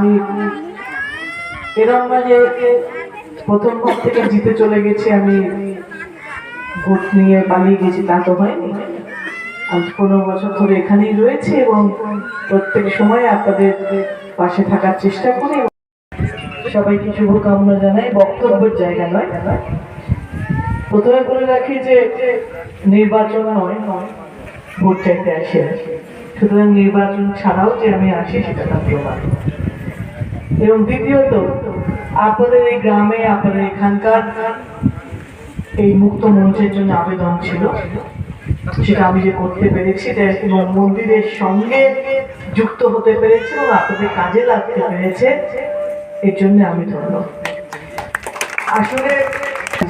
আমি এরম না যে প্রথম ভোট থেকে জিতে চলে গেছি, আমি ভোট নিয়ে পালিয়ে গেছি, তা তো হয়নি। আজ পনেরো বছর ধরে এখানেই রয়েছে এবং প্রত্যেক সময় আপনাদের পাশে থাকার চেষ্টা করি সবাইকে শুভকামনা জানাই, বক্তব্যের জায়গা নয়। প্রথমে বলে রাখি যে নির্বাচন নয় নয় ভোট চাইতে আসে। সুতরাং নির্বাচন ছাড়াও যে আমি আসি, সেটা তার প্রমাণ এবং দ্বিতীয়ত, আপনাদের এই গ্রামে, আপনাদের এখানকার এই মুক্ত মঞ্চের জন্য আবেদন ছিল। সেটা আমি যে করতে পেরেছি এবং মন্দিরের সঙ্গে যুক্ত হতে পেরেছি এবং আপনাদের কাজে লাগতে পেরেছে, এর জন্য আমি ধন্য। আসলে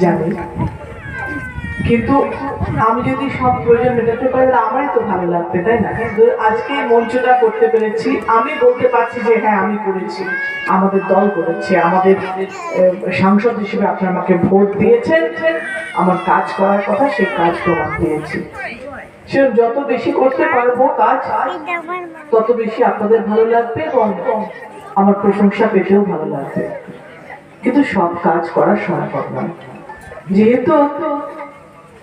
জানি কিন্তু আমি যদি সব প্রয়োজন মেটাতে পারি, তাহলে আমারই তো ভালো লাগবে, তাই না? কিন্তু আজকে মঞ্চটা করতে পেরেছি। আমি বলতে পারছি যে হ্যাঁ আমি করেছি। আমাদের দল করেছে। আমাদের সাংসদ হিসেবে আপনারা আমাকে ভোট দিয়েছেন। আমার কাজ করার কথা সেই কাজ প্রমাণ দিয়েছি। সে যত বেশি করতে পারব কাজ, তত বেশি আপনাদের ভালো লাগবে এবং আমার প্রশংসা পেতেও ভালো লাগবে। কিন্তু সব কাজ করা সম্ভব নয়। যেহেতু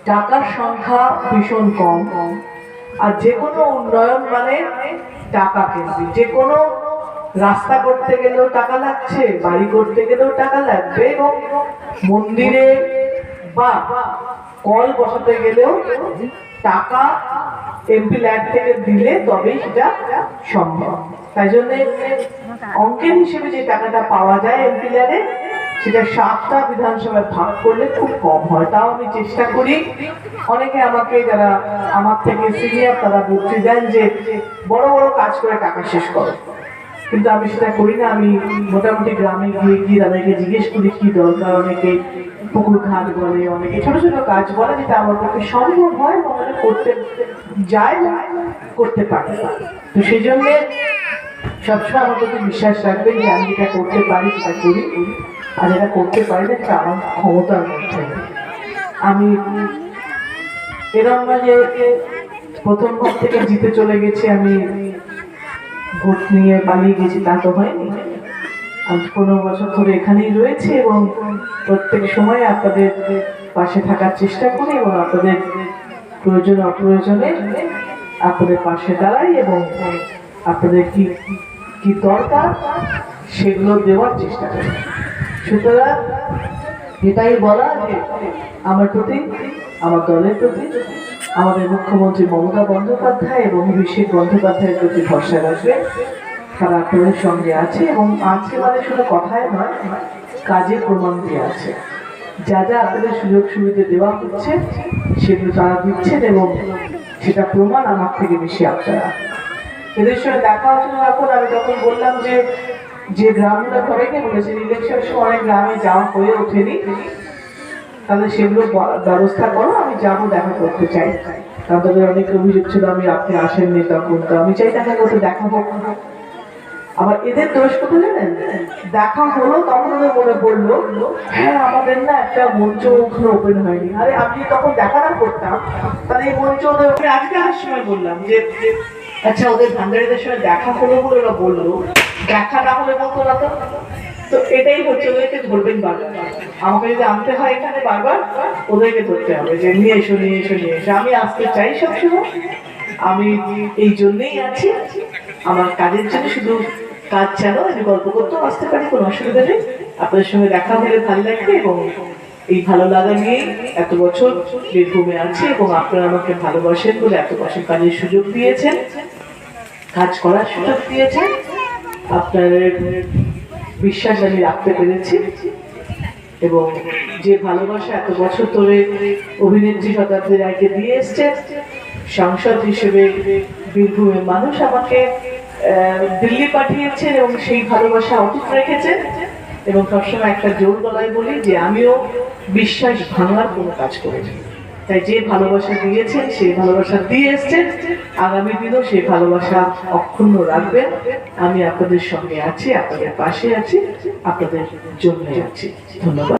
টাকার সংখ্যা ভীষণ কম। আর যে কোনো উন্নয়ন মানে টাকা কেন্দ্রিক। যে কোনো রাস্তা করতে গেলেও টাকা লাগছে, বাড়ি করতে গেলেও টাকা লাগবে এবং মন্দিরে বা কল বসাতে গেলেও টাকা এমপি ল্যান্ড থেকে দিলে তবেই সেটা সম্ভব। তাই জন্য অঙ্কের হিসেবে যে টাকাটা পাওয়া যায় এমপি ল্যান্ডে সেটা সাতটা বিধানসভায় ভাগ করলে খুব কম হয়। তাও আমি চেষ্টা করি। অনেকে আমাকে যারা আমার থেকে সিনিয়র, তারা বুদ্ধি দেন যে বড় বড় কাজ করে টাকা শেষ করো। কিন্তু আমি সেটা করি না। আমি মোটামুটি গ্রামে গিয়ে গিয়ে তাদেরকে জিজ্ঞেস করি, কি দরকার? অনেকে পুকুর ঘাট বলে, অনেকে ছোট ছোট কাজ বলে যেটা আমার পক্ষে সম্ভব হয় এবং আমি করতে যায় করতে পারে। তো সেই জন্যে সবসময় আমার প্রতি বিশ্বাস রাখবেন যে আমি যেটা করতে পারি সেটা করি। আর যেটা করতে পারি সেটা আমার ক্ষমতার মধ্যে। আমি এরম না যে প্রথম ভোট থেকে জিতে চলে গেছি, আমি ভোট নিয়ে পালিয়ে গেছি, তা তো হয়নি। আজ পনেরো বছর ধরে এখানেই রয়েছে এবং প্রত্যেক সময় আপনাদের পাশে থাকার চেষ্টা করি এবং আপনাদের প্রয়োজন অপ্রয়োজনে আপনাদের পাশে দাঁড়াই এবং আপনাদের কি কি দরকার সেগুলো দেওয়ার চেষ্টা করি। সুতরাং এটাই বলা যে আমার প্রতি, আমার দলের প্রতি, আমাদের মুখ্যমন্ত্রী মমতা বন্দ্যোপাধ্যায় এবং অভিষেক বন্দ্যোপাধ্যায়ের প্রতি ভরসা রাখবে। তারা আপনাদের সঙ্গে আছে এবং আজকে মানে শুধু কথায় নয়, কাজে প্রমাণ দিয়ে আছে। যা যা আপনাদের সুযোগ সুবিধা দেওয়া হচ্ছে, সেগুলো তারা দিচ্ছেন এবং সেটা প্রমাণ আমার থেকে বেশি আপনারা। এদের সঙ্গে দেখা হচ্ছিল যখন আমি তখন বললাম যে যে গ্রামগুলো সবাইকে বলেছে ইলেকশন সময় গ্রামে যাওয়া হয়ে ওঠেনি। তাহলে সেগুলো ব্যবস্থা করো আমি যাব দেখা করতে চাই। তাদের অনেক অভিযোগ ছিল আমি আপনি আসেননি তখন। তো আমি চাই দেখা করতে দেখা হোক। আবার এদের দোষ কোথায় জানেন? দেখা হলো তখন ওদের মনে পড়ল হ্যাঁ আমাদের না একটা মঞ্চ ওখানে ওপেন হয়নি। আরে আমি তখন দেখা না করতাম। তাহলে এই মঞ্চ ওদের আজকে আসার সময় বললাম যে যে, আচ্ছা ওদের ভান্ডারিদের সঙ্গে দেখা হলো বলে ওরা বলল। দেখা না হলে বলতো না তো তো এটাই হচ্ছে ওদেরকে ধরবেন বারবার। আমাকে যদি আনতে হয় এখানে বারবার, ওদেরকে ধরতে হবে যে, নিয়ে এসো নিয়ে এসো নিয়ে এসো। আমি আসতে চাই সবসময়। আমি এই জন্যই আছি। আমার কাজের জন্য শুধু কাজ ছাড়াও আমি গল্প করতেও আসতে পারি, কোনো অসুবিধা নেই। আপনাদের সঙ্গে দেখা হলে ভালো লাগবে এবং এই ভালো লাগা নিয়েই এত বছর বীরভূমে আছি এবং আপনারা আমাকে ভালোবাসেন বলে এত বছর কাজের সুযোগ দিয়েছেন, কাজ করার সুযোগ দিয়েছেন। আপনাদের বিশ্বাস আমি রাখতে পেরেছি। এবং যে ভালোবাসা এত বছর ধরে অভিনেত্রী শতাব্দী রায়কে দিয়ে এসছে, সাংসদ হিসেবে বীরভূমের মানুষ আমাকে দিল্লি পাঠিয়েছেন এবং সেই ভালোবাসা অটুট রেখেছেন এবং সবসময় একটা জোর গলায় বলি যে আমিও বিশ্বাস ভাঙার কোনো কাজ করিনি। তাই যে ভালোবাসা দিয়েছেন সেই ভালোবাসা দিয়ে এসছেন। আগামী দিনও সেই ভালোবাসা অক্ষুণ্ণ রাখবেন। আমি আপনাদের সঙ্গে আছি, আপনাদের পাশে আছি, আপনাদের জন্য আছি। ধন্যবাদ।